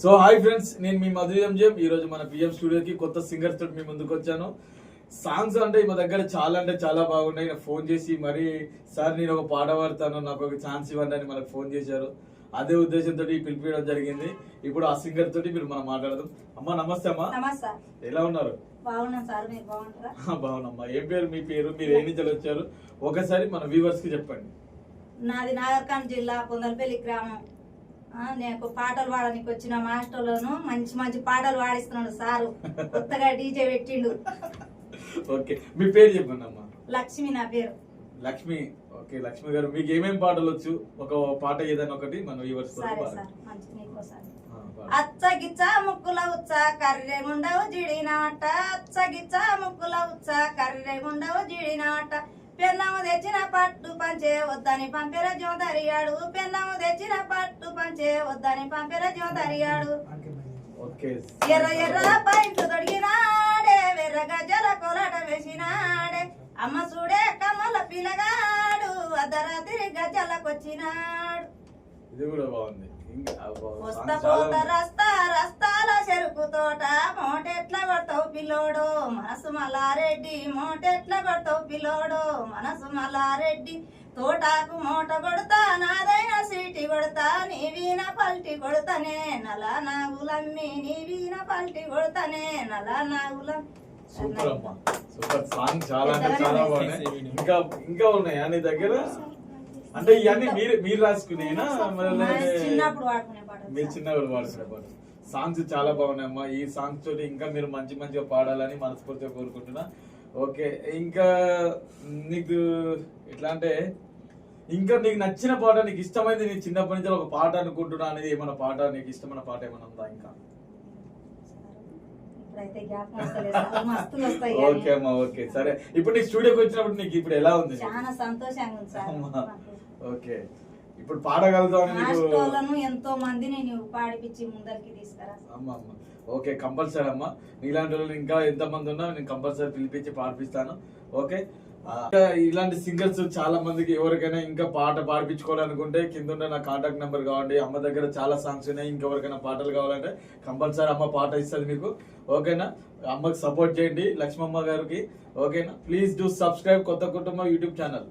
So hi friends నేను మీ మధు ఈ రోజు మన పిఎం స్టూడియోకి కొత్త సింగర్స్ తోటి మీ ముందుకు వచ్చాను. సాంగ్స్ అంటే మా దగ్గర చాలా అంటే చాలా బాగున్నాయి. ఫోన్ చేసి మరి సార్ నేను ఒక పాట పాడతాను. నాకు ఒక ఛాన్స్ ఇవ్వండి అని మనకు ఫోన్ చేశారు. అదే ఉద్దేశంతో పిలిపించడం జరిగింది. ఇప్పుడు ఆ సింగర్ తోటి మీరు మనం మాట్లాడదాం. అమ్మా నమస్తే అమ్మా. ఎలా ఉన్నారు? బాగున్నామ్మా ఏం పేరు? మీ పేరు? మీరు ఏ నుంచి వచ్చారు? ఒకసారి మన వ్యూవర్స్కి చెప్పండి. నాది నాగర్ఖాన్ జిల్లా పొందలపల్లి గ్రామం. నేను పాటలు పాడడానికి వచ్చిన మాస్టర్లను మంచి మంచి పాటలు పాడిస్తున్నాడు సారు. కొత్తగా డీజే పెట్టిండు. ఓకే. మీ పేరు చెప్పండి అమ్మా లక్ష్మి నా పేరు. లక్ష్మి. ఓకే లక్ష్మి గారు మీకు ఏమేం పాటలు వచ్చు? ఒక పాట ఏదైనా ఒకటి మన వ్యూవర్స్ పాడండి. అచ్చగిచ్చ ముక్కుల ఉచ్చ కర్రె గుండవు జిడినాట. అచ్చగిచ్చ ముక్కుల ఉచ్చ కర్రె గుండవు జిడినాట. పెన్నము తెచ్చిన పట్టు పంచే వద్దని పంపెర జోదరియాడు పెన్నము తెచ్చిన పట్టు పంచే వద్దని పంపెర జోదరియాడు ఎర్ర ఎర్ర పైంట్లు తొడిగినాడే వెర్ర గజ్జల కొలట వేసినాడే. అమ్మ చూడే కమల పిల్లగాడు అర్ధరాత్రి గజ్జలకొచ్చినాడు ఇది కూడా బాగుంది. ఇంకా అబ్బా, వస్తా పోత. రస్తా పిల్లోడు మనసు మల్లారెడ్డి మోటెట్ల కొడతావు పిల్లోడు మనసు మల్లారెడ్డి. తోటాకు మూట కొడతా నాదైన సీటి కొడతా నీ వీణ పల్టి కొడతానే నల నాగులమ్మి నీ వీణ పల్టి కొడతానే నల నాగులం. సూపర్ అమ్మా సూపర్. సాంగ్ చాలా అంటే చాలా బాగున్నాయి. ఇంకా ఇంకా ఉన్నాయా నీ దగ్గర? అంటే ఇవన్నీ మీరు మీరు రాసుకునేనా? మీరు చిన్నప్పుడు పాడుకునే పాట. సాంగ్స్ చాలా బాగున్నాయి అమ్మా ఈ సాంగ్స్ తోటి ఇంకా మీరు మంచి మంచిగా పాడాలని మనస్ఫూర్తిగా కోరుకుంటున్నా ఓకే ఇంకా నీకు ఎట్లా అంటే ఇంకా నీకు నచ్చిన పాట నీకు ఇష్టమైంది నీ చిన్నప్పటి నుంచి ఒక పాట అనుకుంటున్నా అనేది ఏమైనా పాట నీకు ఇష్టమైన పాట ఏమైనా ఉందా ఇంకా ఓకే. అమ్మా ఓకే సరే ఇప్పుడు నీకు స్టూడియోకి వచ్చినప్పుడు నీకు ఇప్పుడు ఎలా ఉంది? చాలా సంతోషంగా ఉంది. ఓకే ఇప్పుడు రాష్ట్రాలను ఎంతో మందిని నువ్వు పాడిపించి ముందరికి తీసుకురా ఓకే కంపల్సరీ అమ్మ. నీలాంటి వాళ్ళు ఇంకా ఎంత మంది ఉన్నా నేను కంపల్సరీ పిలిపించి పాడిపిస్తాను. ఓకే? ఇలాంటి సింగర్స్ చాలా మందికి ఎవరికైనా ఇంకా పాట పాడిపించుకోవాలనుకుంటే కింద ఉన్న నా కాంటాక్ట్ నెంబర్ కావండి. అమ్మ దగ్గర చాలా సాంగ్స్ ఉన్నాయి. ఇంకెవరికైనా పాటలు కావాలంటే కంపల్సరీ అమ్మ పాట ఇస్తుంది మీకు. ఓకేనా? అమ్మకి సపోర్ట్ చేయండి లక్ష్మమ్మ గారికి. ఓకేనా? ప్లీజ్ డూ సబ్స్క్రైబ్ కొత్త కుటుంబం యూట్యూబ్ ఛానల్.